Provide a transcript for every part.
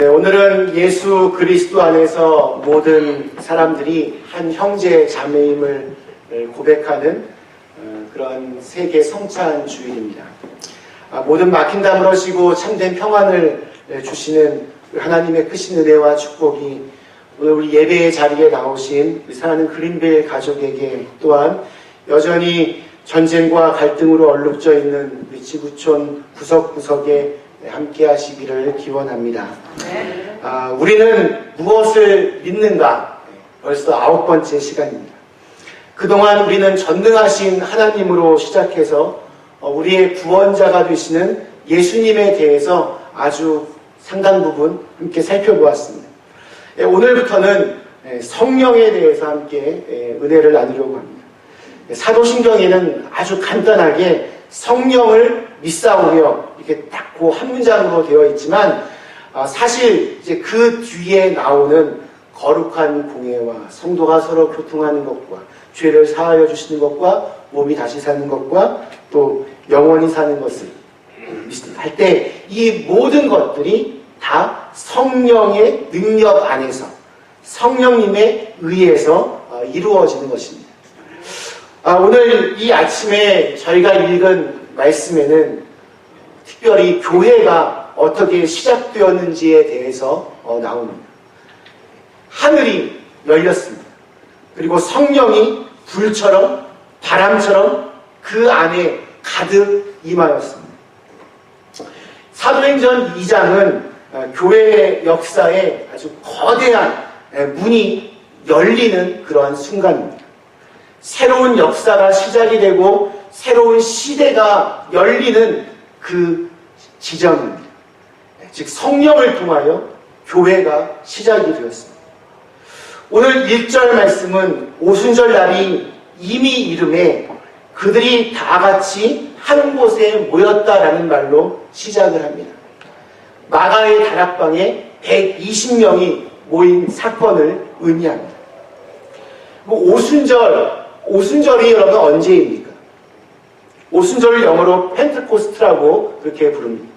네, 오늘은 예수 그리스도 안에서 모든 사람들이 한 형제 자매임을 고백하는 어, 그런 세계 성찬 주일입니다. 아, 모든 막힌 담을 하시고 참된 평안을 주시는 하나님의 크신 은혜와 축복이 오늘 우리 예배의 자리에 나오신 사랑하는 그린벨 가족에게 또한 여전히 전쟁과 갈등으로 얼룩져 있는 우리 지구촌 구석구석에 함께 하시기를 기원합니다. 아, 우리는 무엇을 믿는가? 벌써 아홉 번째 시간입니다. 그동안 우리는 전능하신 하나님으로 시작해서 어, 우리의 구원자가 되시는 예수님에 대해서 아주 상당 부분 함께 살펴보았습니다. 예, 오늘부터는 예, 성령에 대해서 함께 예, 은혜를 나누려고 합니다. 사도신경에는 아주 간단하게 성령을 믿사오며 이렇게 딱 그 한 문장으로 되어 있지만 아, 사실 이제 그 뒤에 나오는 거룩한 공예와 성도가 서로 교통하는 것과 죄를 사하여 주시는 것과 몸이 다시 사는 것과 또 영원히 사는 것을 할 때 이 모든 것들이 다 성령의 능력 안에서 성령님의 의해서 어, 이루어지는 것입니다. 아, 오늘 이 아침에 저희가 읽은 말씀에는 특별히 교회가 어떻게 시작되었는지에 대해서 어, 나옵니다. 하늘이 열렸습니다. 그리고 성령이 불처럼 바람처럼 그 안에 가득 임하였습니다. 사도행전 2장은 어, 교회의 역사에 아주 거대한 문이 열리는 그러한 순간입니다. 새로운 역사가 시작이 되고 새로운 시대가 열리는 그 지점입니다. 즉 성령을 통하여 교회가 시작이 되었습니다. 오늘 1절 말씀은 오순절 날이 이미 이름에 그들이 다 같이 한 곳에 모였다라는 말로 시작을 합니다. 마가의 다락방에 120명이 모인 사건을 의미합니다. 뭐 오순절, 오순절이 여러분 언제입니까? 오순절을 영어로 펜트코스트라고 그렇게 부릅니다.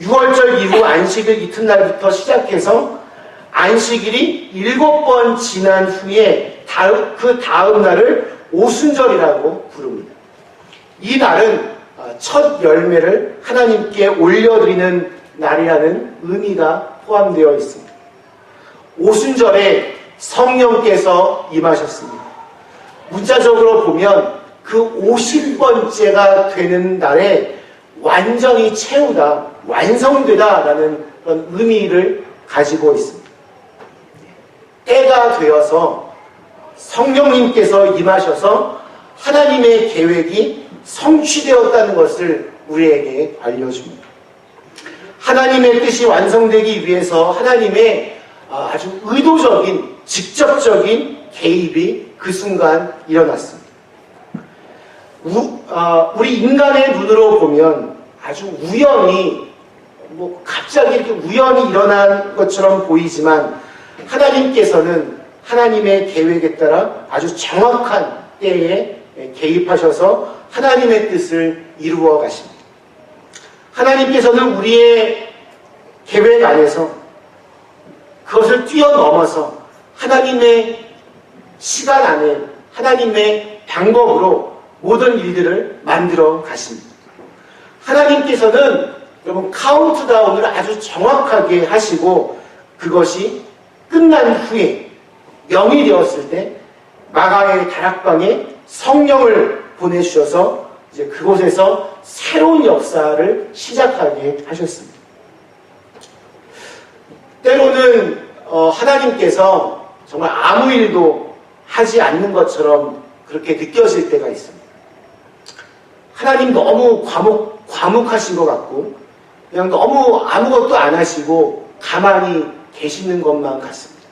6월절 이후 안식일 이튿날부터 시작해서 안식일이 일곱 번 지난 후에 다음, 그 다음 날을 오순절이라고 부릅니다. 이 날은 어, 첫 열매를 하나님께 올려드리는 날이라는 의미가 포함되어 있습니다. 오순절에 성령께서 임하셨습니다. 문자적으로 보면 그 50번째가 되는 날에 완전히 채우다, 완성되다 라는 그런 의미를 가지고 있습니다. 때가 되어서 성령님께서 임하셔서 하나님의 계획이 성취되었다는 것을 우리에게 알려줍니다. 하나님의 뜻이 완성되기 위해서 하나님의 아주 의도적인, 직접적인 개입이 그 순간 일어났습니다. 우, 어, 우리 인간의 눈으로 보면 아주 우연히 뭐 갑자기 이렇게 우연히 일어난 것처럼 보이지만 하나님께서는 하나님의 계획에 따라 아주 정확한 때에 개입하셔서 하나님의 뜻을 이루어 가십니다. 하나님께서는 우리의 계획 안에서 그것을 뛰어넘어서 하나님의 시간 안에 하나님의 방법으로 모든 일들을 만들어 가십니다. 하나님께서는 여러분 카운트다운을 아주 정확하게 하시고 그것이 끝난 후에 명이 되었을 때 마가의 다락방에 성령을 보내주셔서 이제 그곳에서 새로운 역사를 시작하게 하셨습니다. 때로는 어, 하나님께서 정말 아무 일도 하지 않는 것처럼 그렇게 느껴질 때가 있습니다. 하나님 너무 과묵, 과묵하신 것 같고, 그냥 너무 아무것도 안 하시고 가만히 계시는 것만 같습니다.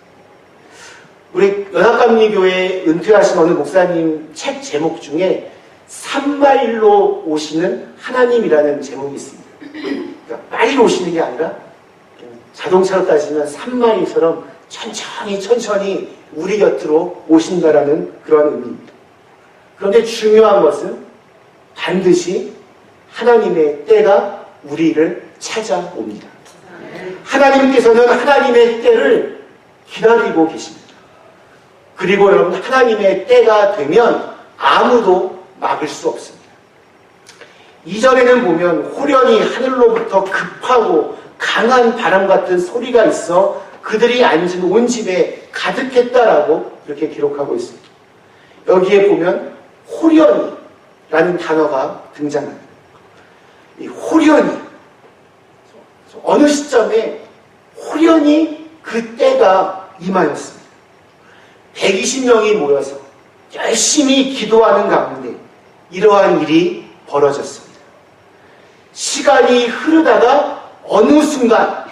우리 연합감리교회 은퇴하신 어느 목사님 책 제목 중에 산마일로 오시는 하나님이라는 제목이 있습니다. 그러니까 빨리 오시는 게 아니라 자동차로 따지면 산마일처럼 천천히 천천히 우리 곁으로 오신다라는 그런 의미입니다. 그런데 중요한 것은 반드시 하나님의 때가 우리를 찾아옵니다. 하나님께서는 하나님의 때를 기다리고 계십니다. 그리고 여러분 하나님의 때가 되면 아무도 막을 수 없습니다. 이전에는 보면 호련히 하늘로부터 급하고 강한 바람 같은 소리가 있어 그들이 앉은 온 집에 가득했다라고 이렇게 기록하고 있습니다. 여기에 보면 호련이 라는 단어가 등장합니다. 이 호련이 어느 시점에 호련히 그때가 임하였습니다. 120명이 모여서 열심히 기도하는 가운데 이러한 일이 벌어졌습니다. 시간이 흐르다가 어느 순간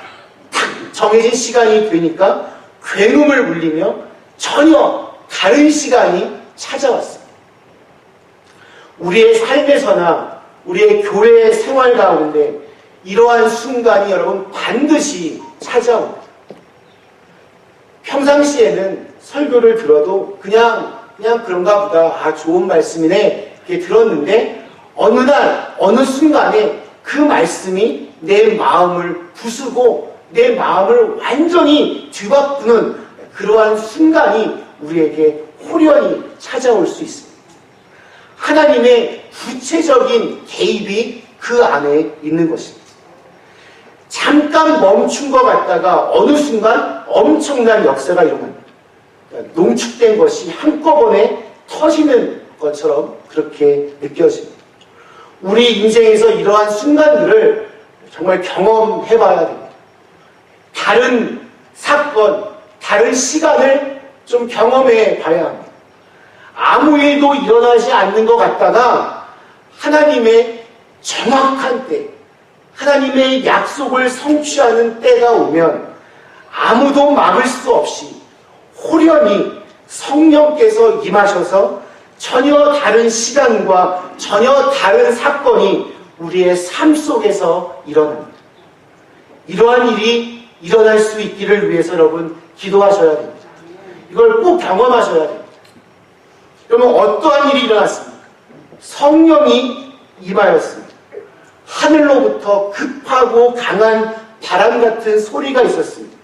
탁 정해진 시간이 되니까 괴음을 울리며 전혀 다른 시간이 찾아왔습니다. 우리의 삶에서나 우리의 교회 생활 가운데 이러한 순간이 여러분 반드시 찾아옵니다. 평상시에는 설교를 들어도 그냥 그냥 그런가 보다 아 좋은 말씀이네 이렇게 들었는데 어느 날 어느 순간에 그 말씀이 내 마음을 부수고 내 마음을 완전히 뒤바꾸는 그러한 순간이 우리에게 호련히 찾아올 수 있습니다. 하나님의 구체적인 개입이 그 안에 있는 것입니다. 잠깐 멈춘 것 같다가 어느 순간 엄청난 역사가 일어납니다. 그러니까 농축된 것이 한꺼번에 터지는 것처럼 그렇게 느껴집니다. 우리 인생에서 이러한 순간들을 정말 경험해 봐야 됩니다. 다른 사건, 다른 시간을 좀 경험해 봐야 합니다. 아무 일도 일어나지 않는 것 같다가 하나님의 정확한 때, 하나님의 약속을 성취하는 때가 오면 아무도 막을 수 없이 호련히 성령께서 임하셔서 전혀 다른 시간과 전혀 다른 사건이 우리의 삶 속에서 일어납니다. 이러한 일이 일어날 수 있기를 위해서 여러분 기도하셔야 됩니다. 이걸 꼭 경험하셔야 됩니다. 그러면 어떠한 일이 일어났습니까? 성령이 임하였습니다. 하늘로부터 급하고 강한 바람 같은 소리가 있었습니다.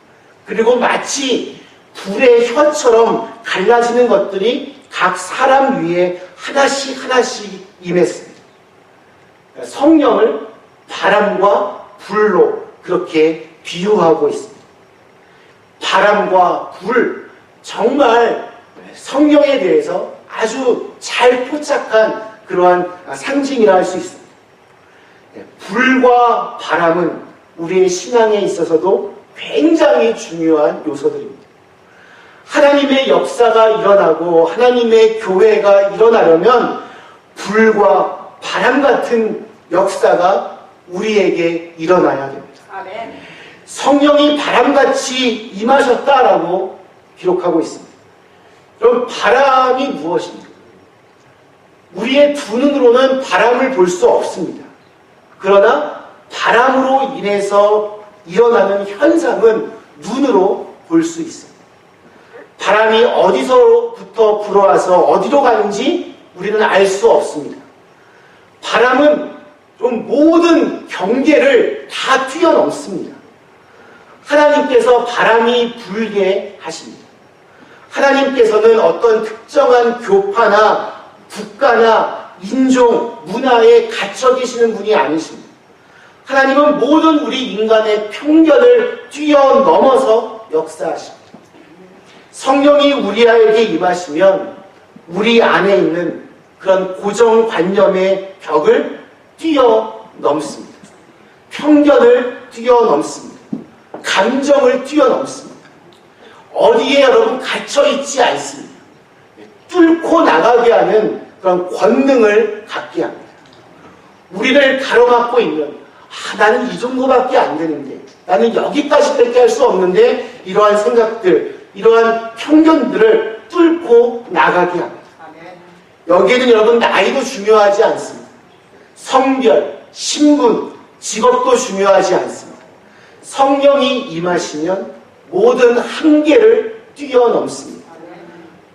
그리고 마치 불의 혀처럼 갈라지는 것들이 각 사람 위에 하나씩 하나씩 임했습니다. 성령을 바람과 불로 그렇게 비유하고 있습니다. 바람과 불, 정말 성령에 대해서 아주 잘 포착한 그러한 상징이라 할 수 있습니다. 네, 불과 바람은 우리의 신앙에 있어서도 굉장히 중요한 요소들입니다. 하나님의 역사가 일어나고 하나님의 교회가 일어나려면 불과 바람 같은 역사가 우리에게 일어나야 됩니다. 성령이 바람같이 임하셨다라고 기록하고 있습니다. 그럼 바람이 무엇입니까? 우리의 두 눈으로는 바람을 볼 수 없습니다. 그러나 바람으로 인해서 일어나는 현상은 눈으로 볼 수 있습니다. 바람이 어디서부터 불어와서 어디로 가는지 우리는 알 수 없습니다. 바람은 좀 모든 경계를 다 뛰어넘습니다. 하나님께서 바람이 불게 하십니다. 하나님께서는 어떤 특정한 교파나 국가나 인종, 문화에 갇혀 계시는 분이 아니십니다. 하나님은 모든 우리 인간의 편견을 뛰어넘어서 역사하십니다. 성령이 우리에게 임하시면 우리 안에 있는 그런 고정관념의 벽을 뛰어넘습니다. 편견을 뛰어넘습니다. 감정을 뛰어넘습니다. 어디에 여러분 갇혀있지 않습니다. 뚫고 나가게 하는 그런 권능을 갖게 합니다. 우리를 가로막고 있는 아, 나는 이 정도밖에 안 되는데 나는 여기까지밖에 할 수 없는데 이러한 생각들 이러한 편견들을 뚫고 나가게 합니다. 여기에는 여러분 나이도 중요하지 않습니다. 성별, 신분, 직업도 중요하지 않습니다. 성령이 임하시면 모든 한계를 뛰어넘습니다.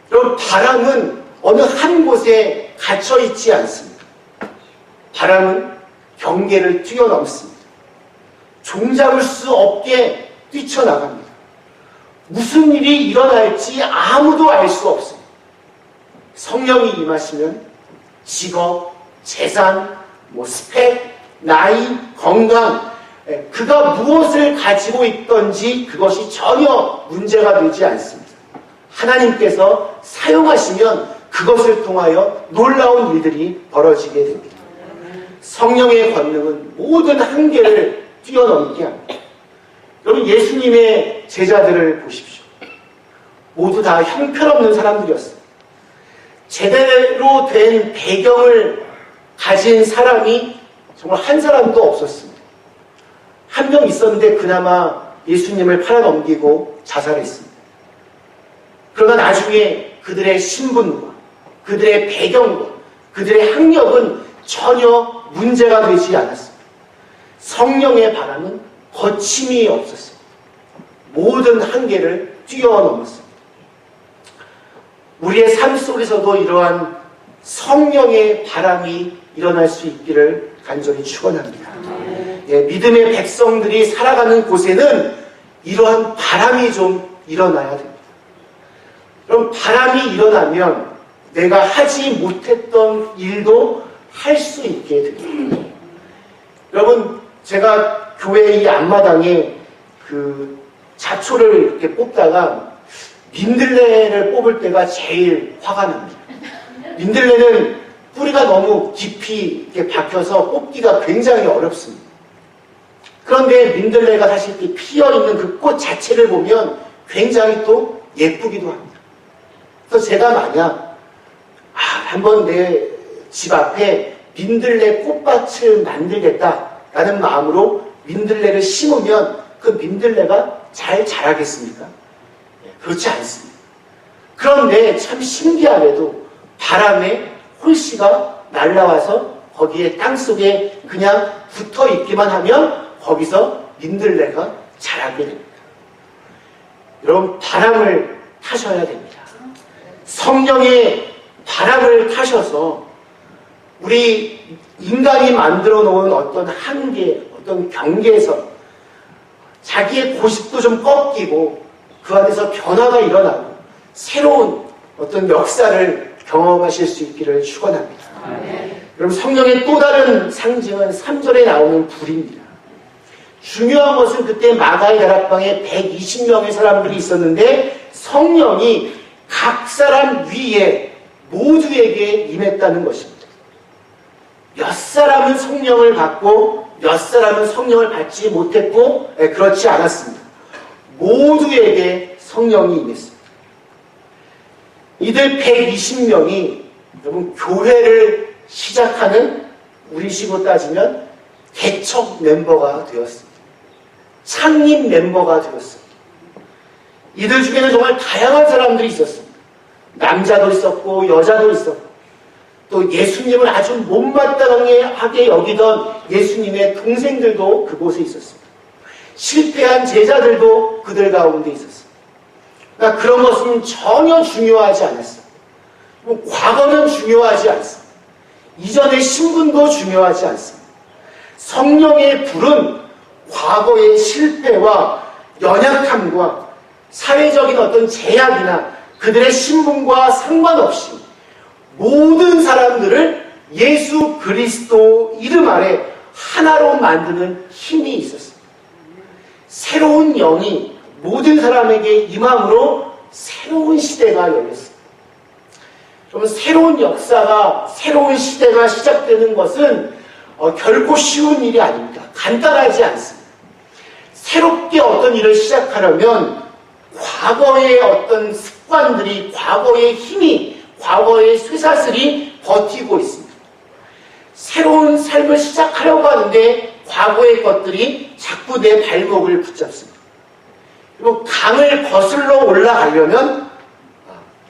그럼 바람은 어느 한 곳에 갇혀 있지 않습니다. 바람은 경계를 뛰어넘습니다. 종잡을 수 없게 뛰쳐나갑니다. 무슨 일이 일어날지 아무도 알 수 없습니다. 성령이 임하시면 직업, 재산, 뭐 스펙, 나이, 건강, 예, 그가 무엇을 가지고 있던지 그것이 전혀 문제가 되지 않습니다. 하나님께서 사용하시면 그것을 통하여 놀라운 일들이 벌어지게 됩니다. 성령의 권능은 모든 한계를 뛰어넘게 합니다. 여러분 예수님의 제자들을 보십시오. 모두 다 형편없는 사람들이었습니다. 제대로 된 배경을 가진 사람이 정말 한 사람도 없었습니다. 한 명 있었는데 그나마 예수님을 팔아넘기고 자살했습니다. 그러나 나중에 그들의 신분과 그들의 배경과 그들의 학력은 전혀 문제가 되지 않았습니다. 성령의 바람은 거침이 없었습니다. 모든 한계를 뛰어넘었습니다. 우리의 삶 속에서도 이러한 성령의 바람이 일어날 수 있기를 간절히 축원합니다. 예, 믿음의 백성들이 살아가는 곳에는 이러한 바람이 좀 일어나야 됩니다. 그럼 바람이 일어나면 내가 하지 못했던 일도 할 수 있게 됩니다. 여러분, 제가 교회 이 앞마당에 그 자초를 이렇게 뽑다가 민들레를 뽑을 때가 제일 화가 납니다. 민들레는 뿌리가 너무 깊이 이렇게 박혀서 뽑기가 굉장히 어렵습니다. 그런데 민들레가 사실 이렇게 피어 있는 그 꽃 자체를 보면 굉장히 또 예쁘기도 합니다. 그래서 제가 만약 아, 한번 내 집 앞에 민들레 꽃밭을 만들겠다라는 마음으로 민들레를 심으면 그 민들레가 잘 자라겠습니까? 예, 그렇지 않습니다. 그런데 참 신기하게도 바람에 홀씨가 날라와서 거기에 땅 속에 그냥 붙어 있기만 하면 거기서 민들레가 자라게 됩니다. 여러분 바람을 타셔야 됩니다. 성령의 바람을 타셔서 우리 인간이 만들어 놓은 어떤 한계, 어떤 경계에서 자기의 고집도 좀 꺾이고 그 안에서 변화가 일어나고 새로운 어떤 역사를 경험하실 수 있기를 축원합니다. 그럼 성령의 또 다른 상징은 3절에 나오는 불입니다. 중요한 것은 그때 마가의 다락방에 120명의 사람들이 있었는데 성령이 각 사람 위에 모두에게 임했다는 것입니다. 몇 사람은 성령을 받고 몇 사람은 성령을 받지 못했고 예, 그렇지 않았습니다. 모두에게 성령이 임했습니다. 이들 120명이 여러분 교회를 시작하는 우리식으로 따지면 개척 멤버가 되었습니다. 창립 member가 되었습니다. 이들 중에는 정말 다양한 사람들이 있었습니다. 남자도 있었고 여자도 있었고 또 예수님을 아주 못마땅하게 여기던 예수님의 동생들도 그곳에 있었습니다. 실패한 제자들도 그들 가운데 있었습니다. 그러니까 그런 것은 전혀 중요하지 않았습니다. 뭐 과거는 중요하지 않습니다. 이전의 신분도 중요하지 않습니다. 성령의 불은 과거의 실패와 연약함과 사회적인 어떤 제약이나 그들의 신분과 상관없이 모든 사람들을 예수 그리스도 이름 아래 하나로 만드는 힘이 있었습니다. 새로운 영이 모든 사람에게 임함으로 새로운 시대가 열렸습니다. 그러면 새로운 역사가, 새로운 시대가 시작되는 것은 어, 결코 쉬운 일이 아닙니다. 간단하지 않습니다. 새롭게 어떤 일을 시작하려면 과거의 어떤 습관들이, 과거의 힘이, 과거의 쇠사슬이 버티고 있습니다. 새로운 삶을 시작하려고 하는데 과거의 것들이 자꾸 내 발목을 붙잡습니다. 그리고 강을 거슬러 올라가려면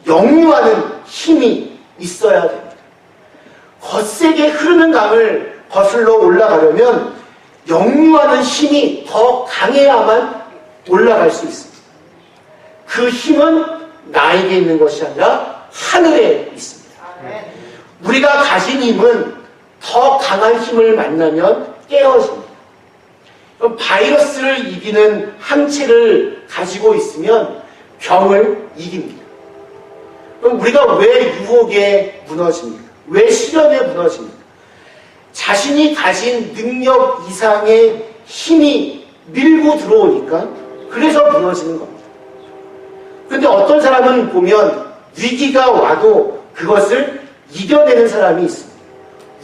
영유하는 힘이 있어야 됩니다. 거세게 흐르는 강을 거슬러 올라가려면 영유하는 힘이 더 강해야만 올라갈 수 있습니다. 그 힘은 나에게 있는 것이 아니라 하늘에 있습니다. 우리가 가진 힘은 더 강한 힘을 만나면 깨어집니다. 바이러스를 이기는 항체를 가지고 있으면 병을 이깁니다. 그럼 우리가 왜 유혹에 무너집니까? 왜 시련에 무너집니까? 자신이 가진 능력 이상의 힘이 밀고 들어오니까 그래서 무너지는 겁니다. 근데 어떤 사람은 보면 위기가 와도 그것을 이겨내는 사람이 있습니다.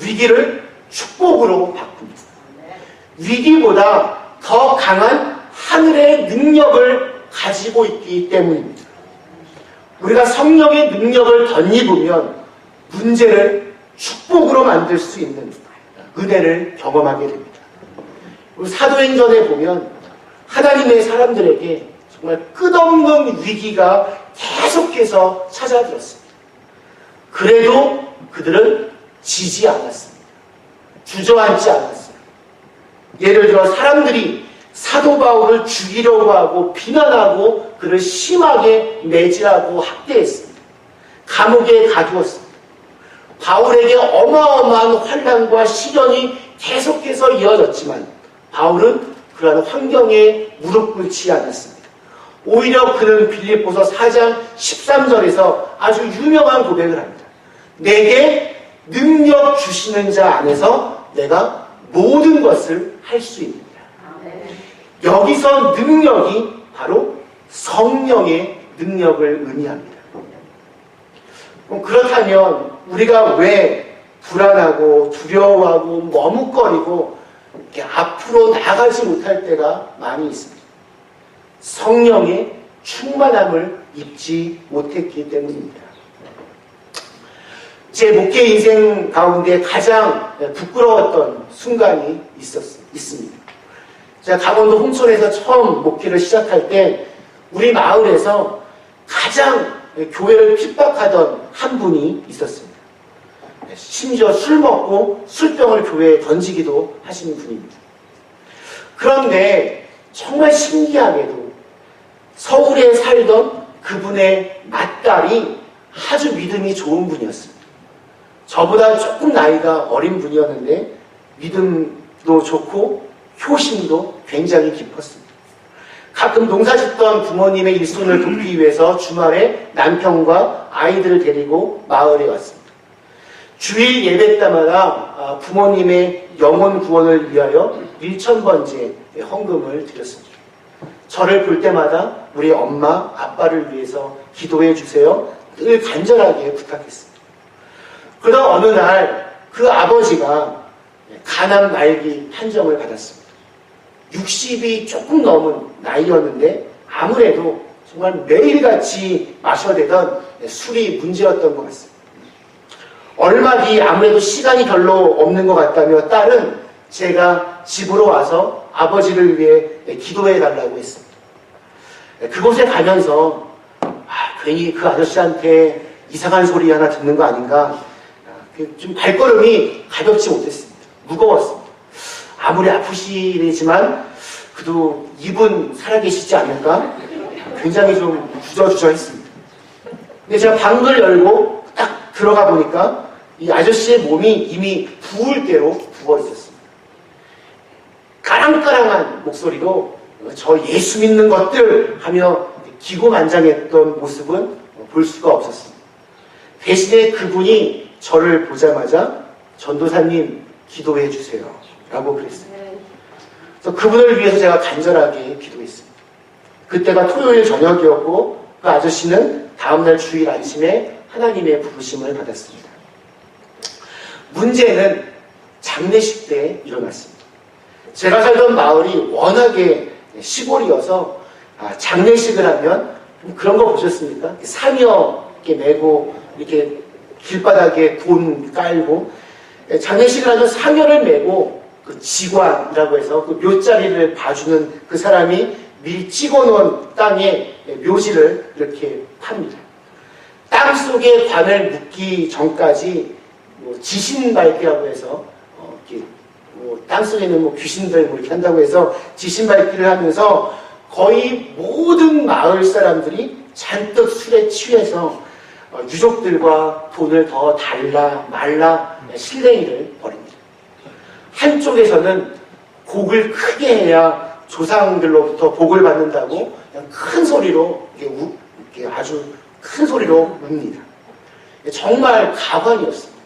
위기를 축복으로 바꿉니다. 위기보다 더 강한 하늘의 능력을 가지고 있기 때문입니다. 우리가 성령의 능력을 덧입으면 문제를 축복으로 만들 수 있는 은혜를 경험하게 됩니다. 사도행전에 보면 하나님의 사람들에게 정말 끝없는 위기가 계속해서 찾아들었습니다. 그래도 그들은 지지 않았습니다. 주저앉지 않았어요. 예를 들어 사람들이 사도 바울을 죽이려고 하고 비난하고 그를 심하게 매질하고 학대했습니다. 감옥에 가두었습니다. 바울에게 어마어마한 환란과 시련이 계속해서 이어졌지만 바울은 그러한 환경에 무릎 꿇지 않았습니다. 오히려 그는 빌립보서 4장 13절에서 아주 유명한 고백을 합니다. 내게 능력 주시는 자 안에서 내가 모든 것을 할 수 있느니라. 여기서 능력이 바로 성령의 능력을 의미합니다. 그렇다면 우리가 왜 불안하고 두려워하고 머뭇거리고 이렇게 앞으로 나가지 못할 때가 많이 있습니다. 성령의 충만함을 입지 못했기 때문입니다. 제 목회 인생 가운데 가장 부끄러웠던 순간이 있었, 있습니다. 제가 강원도 홍천에서 처음 목회를 시작할 때 우리 마을에서 가장 교회를 핍박하던 한 분이 있었습니다. 심지어 술 먹고 술병을 교회에 던지기도 하시는 분입니다. 그런데 정말 신기하게도 서울에 살던 그분의 맏딸이 아주 믿음이 좋은 분이었습니다. 저보다 조금 나이가 어린 분이었는데 믿음도 좋고 효심도 굉장히 깊었습니다. 가끔 농사 짓던 부모님의 일손을 돕기 위해서 주말에 남편과 아이들을 데리고 마을에 왔습니다. 주일 예배 때마다 아, 부모님의 영혼 구원을 위하여 1천번째 헌금을 드렸습니다. 저를 볼 때마다 우리 엄마, 아빠를 위해서 기도해 주세요. 늘 간절하게 부탁했습니다. 그러다 어느 날 그 아버지가 가난 말기 판정을 받았습니다. 60이 조금 넘은 나이였는데 아무래도 정말 매일같이 마셔대던 술이 문제였던 것 같습니다. 얼마 뒤 아무래도 시간이 별로 없는 것 같다며 딸은 제가 집으로 와서 아버지를 위해 기도해 달라고 했습니다. 그곳에 가면서 아, 괜히 그 아저씨한테 이상한 소리 하나 듣는 거 아닌가 그좀 발걸음이 가볍지 못했습니다. 무거웠습니다. 아무리 아프시지만 그래도 입은 살아계시지 않을까? 굉장히 좀 주저주저했습니다. 근데 제가 방을 열고 딱 들어가 보니까 이 아저씨의 몸이 이미 부을 대로 부어 있었습니다. 까랑까랑한 목소리로 저 예수 믿는 것들 하며 기고만장했던 모습은 볼 수가 없었습니다. 대신에 그분이 저를 보자마자 전도사님 기도해 주세요. 라고 그랬어요. 그래서 그분을 위해서 제가 간절하게 기도했습니다. 그때가 토요일 저녁이었고 그 아저씨는 다음날 주일 아침에 하나님의 부르심을 받았습니다. 문제는 장례식 때 일어났습니다. 제가 살던 마을이 워낙에 시골이어서 아, 장례식을 하면 그런 거 보셨습니까? 사녀 이렇게 메고 이렇게 길바닥에 돈 깔고 장례식을 하면 사녀를 메고 그 직관이라고 해서 그 묘자리를 봐주는 그 사람이 미리 찍어놓은 땅에 묘지를 이렇게 팝니다. 땅 속에 관을 묻기 전까지 뭐 지신 밟기라고 해서 어, 이렇게 뭐땅 속에는 뭐 귀신들 뭐 이렇게 한다고 해서 지신 밟기를 하면서 거의 모든 마을 사람들이 잔뜩 술에 취해서 어, 유족들과 돈을 더 달라 말라 실랭이를 벌입니다. 한쪽에서는 복을 크게 해야 조상들로부터 복을 받는다고 그냥 큰 소리로 이렇게, 우, 이렇게 아주 큰 소리로 웁니다. 정말 가관이었습니다.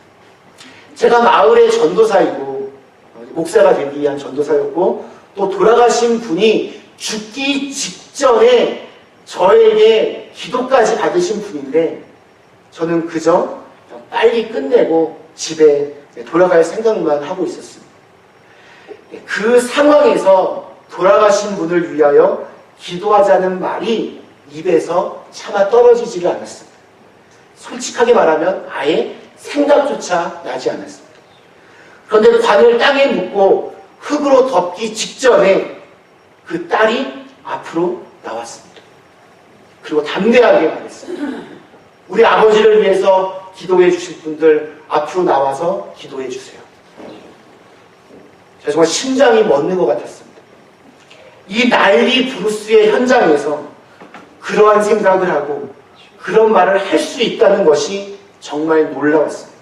제가 마을의 전도사이고 어, 목사가 되기 위한 전도사였고 또 돌아가신 분이 죽기 직전에 저에게 기도까지 받으신 분인데 저는 그저 빨리 끝내고 집에 돌아갈 생각만 하고 있었습니다. 그 상황에서 돌아가신 분을 위하여 기도하자는 말이 입에서 차마 떨어지지를 않았습니다. 솔직하게 말하면 아예 생각조차 나지 않았습니다. 그런데 관을 땅에 묻고 흙으로 덮기 직전에 그 딸이 앞으로 나왔습니다. 그리고 담대하게 말했습니다. 우리 아버지를 위해서 기도해 주실 분들 앞으로 나와서 기도해 주세요. 제가 정말 심장이 멎는 것 같았습니다. 이 난리 브루스의 현장에서 그러한 생각을 하고 그런 말을 할 수 있다는 것이 정말 놀라웠습니다.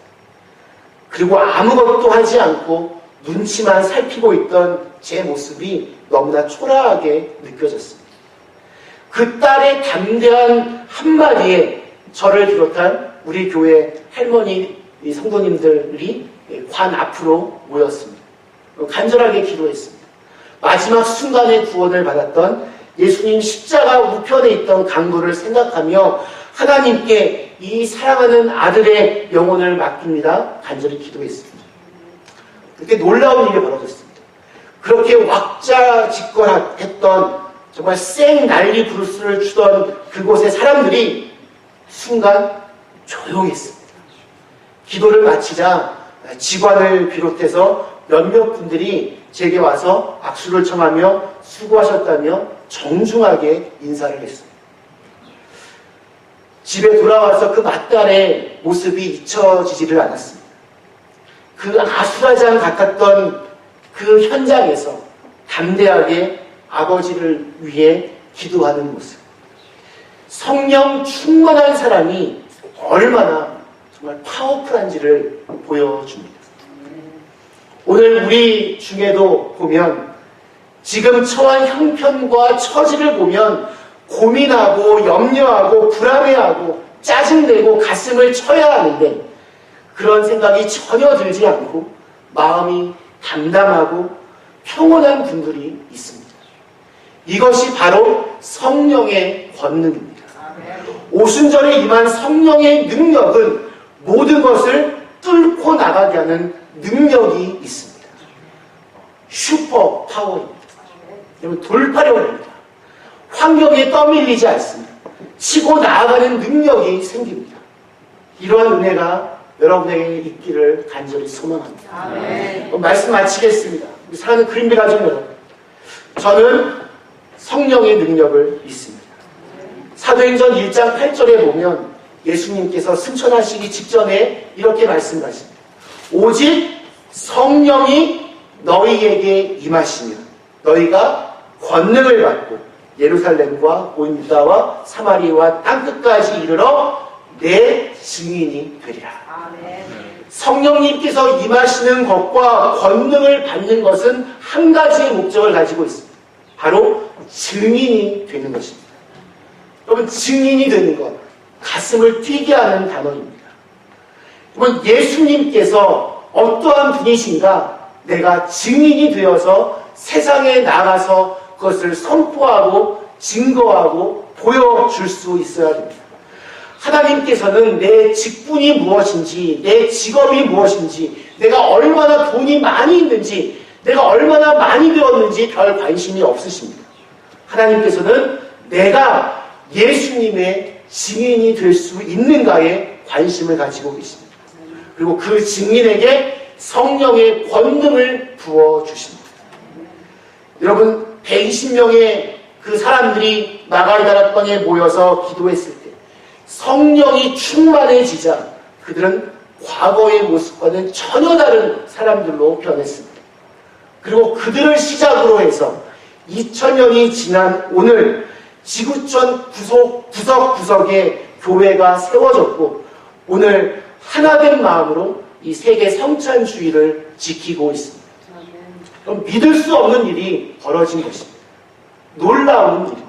그리고 아무것도 하지 않고 눈치만 살피고 있던 제 모습이 너무나 초라하게 느껴졌습니다. 그 딸의 담대한 한마디에 저를 비롯한 우리 교회 할머니 성도님들이 관 앞으로 모였습니다. 간절하게 기도했습니다. 마지막 순간에 구원을 받았던 예수님 십자가 우편에 있던 강도를 생각하며 하나님께 이 사랑하는 아들의 영혼을 맡깁니다. 간절히 기도했습니다. 그때 놀라운 일이 벌어졌습니다. 그렇게 왁자지껄했던 정말 쌩 난리 브루스를 추던 그곳의 사람들이 순간 조용했습니다. 기도를 마치자 직관을 비롯해서 몇몇 분들이 제게 와서 악수를 청하며 수고하셨다며 정중하게 인사를 했습니다. 집에 돌아와서 그 맏딸의 모습이 잊혀지지를 않았습니다. 그 아수라장 같았던 그 현장에서 담대하게 아버지를 위해 기도하는 모습. 성령 충만한 사람이 얼마나 정말 파워풀한지를 보여줍니다. 오늘 우리 중에도 보면 지금 처한 형편과 처지를 보면 고민하고 염려하고 불안해하고 짜증내고 가슴을 쳐야 하는데 그런 생각이 전혀 들지 않고 마음이 담담하고 평온한 분들이 있습니다. 이것이 바로 성령의 권능입니다. 오순절에 임한 성령의 능력은 모든 것을 뚫고 나가게 하는 능력이 있습니다. 슈퍼 파워입니다. 여러분 돌파력입니다. 환경에 떠밀리지 않습니다. 치고 나아가는 능력이 생깁니다. 이러한 은혜가 여러분에게 있기를 간절히 소망합니다. 아멘. 말씀 마치겠습니다. 사랑하는 그림비 가족 여러분. 저는 성령의 능력을 믿습니다. 사도행전 1장 8절에 보면 예수님께서 승천하시기 직전에 이렇게 말씀하십니다. 오직 성령이 너희에게 임하시면 너희가 권능을 받고 예루살렘과 온 유다와 사마리아와 땅끝까지 이르러 내 증인이 되리라. 성령님께서 임하시는 것과 권능을 받는 것은 한 가지의 목적을 가지고 있습니다. 바로 증인이 되는 것입니다. 여러분 증인이 되는 것 가슴을 뛰게 하는 단어입니다. 여러분 예수님께서 어떠한 분이신가 내가 증인이 되어서 세상에 나가서 그것을 선포하고 증거하고 보여줄 수 있어야 됩니다. 하나님께서는 내 직분이 무엇인지, 내 직업이 무엇인지, 내가 얼마나 돈이 많이 있는지, 내가 얼마나 많이 배웠는지 별 관심이 없으십니다. 하나님께서는 내가 예수님의 증인이 될 수 있는가에 관심을 가지고 계십니다. 그리고 그 증인에게 성령의 권능을 부어주십니다. 여러분, 120명의 그 사람들이 나가이다라 땅에 모여서 기도했을 때 성령이 충만해지자 그들은 과거의 모습과는 전혀 다른 사람들로 변했습니다. 그리고 그들을 시작으로 해서 2000년이 지난 오늘 지구촌 구석, 구석구석에 교회가 세워졌고 오늘 하나된 마음으로 이 세계 성찬주의를 지키고 있습니다. 믿을 수 없는 일이 벌어진 것입니다. 놀라운 일입니다.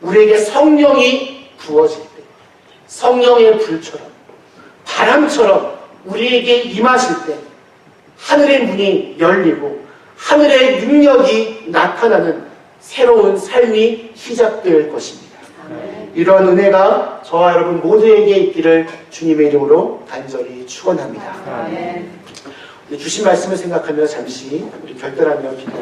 우리에게 성령이 부어질 때, 성령의 불처럼, 바람처럼 우리에게 임하실 때, 하늘의 문이 열리고, 하늘의 능력이 나타나는 새로운 삶이 시작될 것입니다. 이런 은혜가 저와 여러분 모두에게 있기를 주님의 이름으로 간절히 축원합니다. 아멘. 주신 말씀을 생각하며 잠시 결단하며 기도합니다.